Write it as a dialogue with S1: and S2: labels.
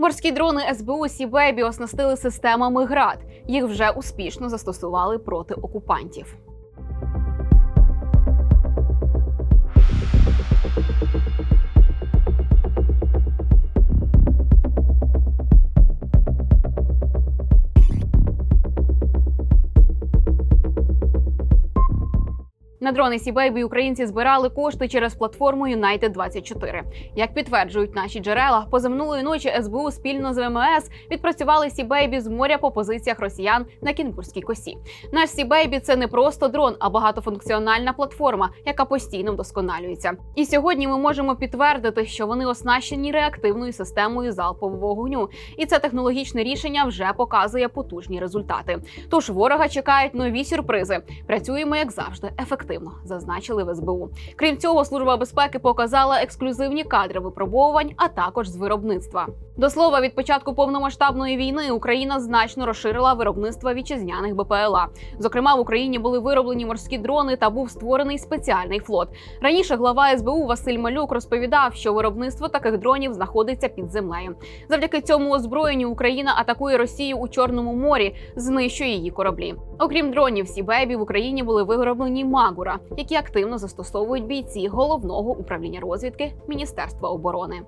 S1: Морські дрони СБУ Сібебі оснастили системами ГРАД. Їх вже успішно застосували проти окупантів. На дрони Сібейбі українці збирали кошти через платформу United 24 Як підтверджують наші джерела, позаминулої ночі СБУ спільно з ВМС відпрацювали Сібейбі з моря по позиціях росіян на Кінбурзькій косі. Наш Сібейбі це не просто дрон, а багатофункціональна платформа, яка постійно вдосконалюється. І сьогодні ми можемо підтвердити, що вони оснащені реактивною системою залпового вогню, і це технологічне рішення вже показує потужні результати. Тож ворога чекають нові сюрпризи. Працюємо як завжди ефективно, зазначили в СБУ. Крім цього, служба безпеки показала ексклюзивні кадри випробовувань, а також з виробництва. До слова, від початку повномасштабної війни Україна значно розширила виробництво вітчизняних БПЛА. Зокрема, в Україні були вироблені морські дрони та був створений спеціальний флот. Раніше глава СБУ Василь Малюк розповідав, що виробництво таких дронів знаходиться під землею. Завдяки цьому озброєнню Україна атакує Росію у Чорному морі, знищує її кораблі. Окрім дронів, Сібебі в Україні були вироблені Магура, які активно застосовують бійці головного управління розвідки Міністерства оборони.